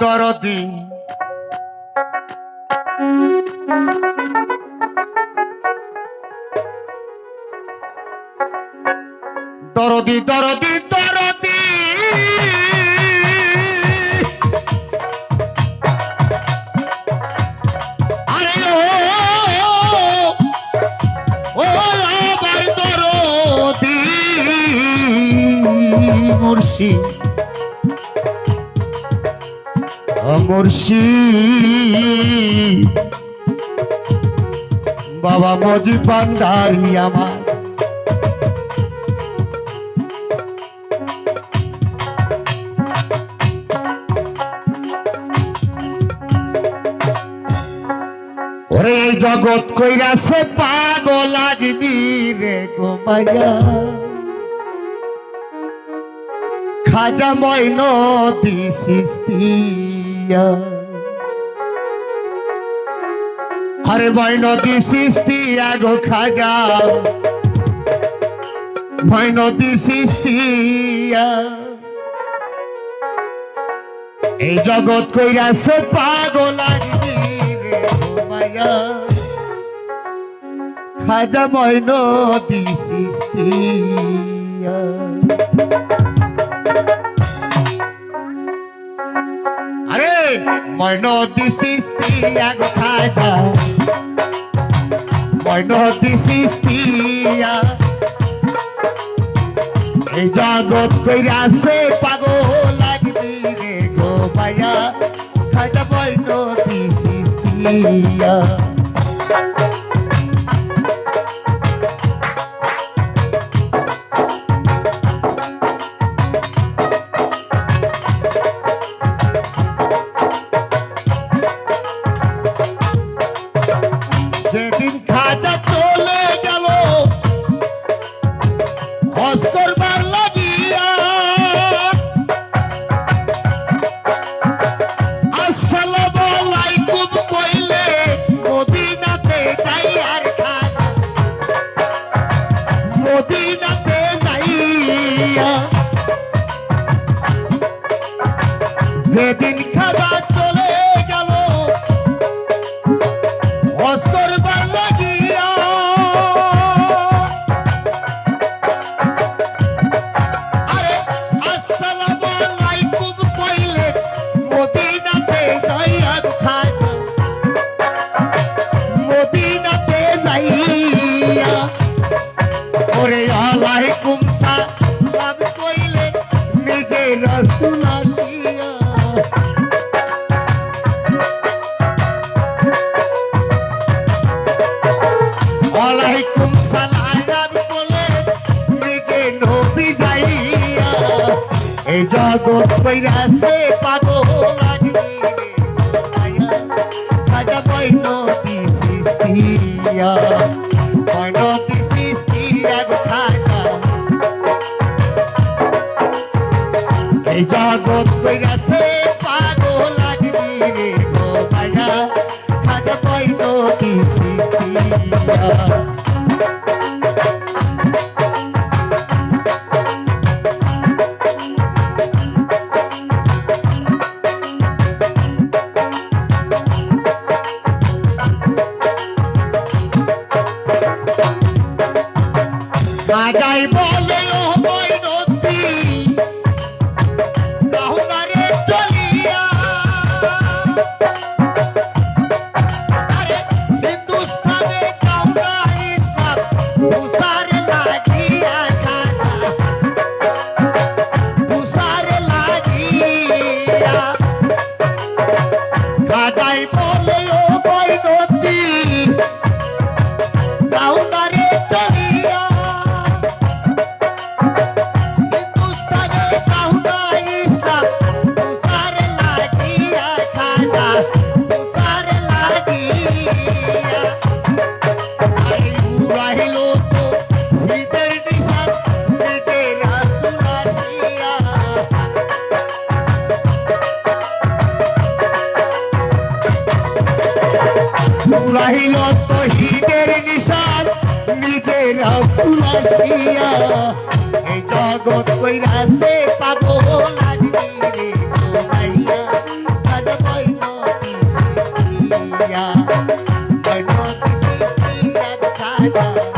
দরদি। দরদি দরদি দরদি। আরে ও ও আমার দরদি মুর্শিদ। মুর্শিদ বাবা মজি পান্ডারি আমার। ওরে এই জগৎ কইরাছে পাগল আজমি রে গোমাইয়া খাজা ময়ন দিসিস্তিয়া আরে ময়ন দিসিস্তিয়া গো খাজা। ময়ন দিসিস্তিয়া এই জগৎ কইরাছে পাগল আজমি রে ঘুমাইয়া খাজা ময়ন দিসিস্তিয়া আরে ময়ন দিসিস্তিয়া গো খাজা ময়ন দিসিস্তিয়া এই জগৎ কইরাছে পাগল লাগবি রে গো মায়া। খাজা বইন দিসিস্তিয়া যেদিন খাজা চলে এই জগৎ কইরাছে পাগল লাগবে। খাজা কইন দিসিস্তিয়া কইন দিসিস্তিয়া গো খাজা এই জগৎ কইরাছে পাগল লাগবে রে গো মায়া খাজা কইন দিসিস্তিয়া কুলাইল তহিদের নিশান, নিজের আসিয়া এই জগৎ কইরাছে পাগল আজিরে গোবাইয়া আজ কইল তিসিয়া কইল তিসিয়া খাজা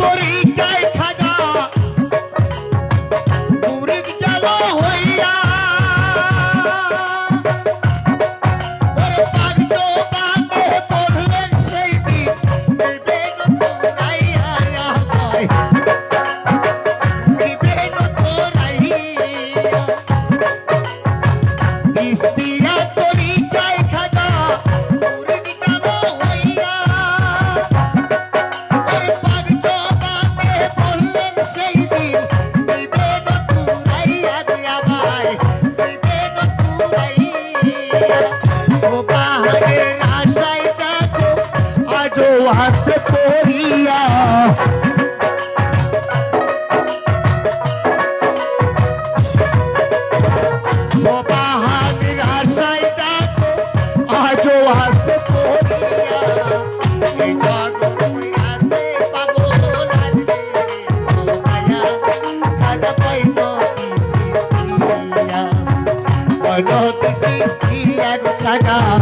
তরিকায় থাকা দূরে যাওয়া হয় হাত করিয়া I got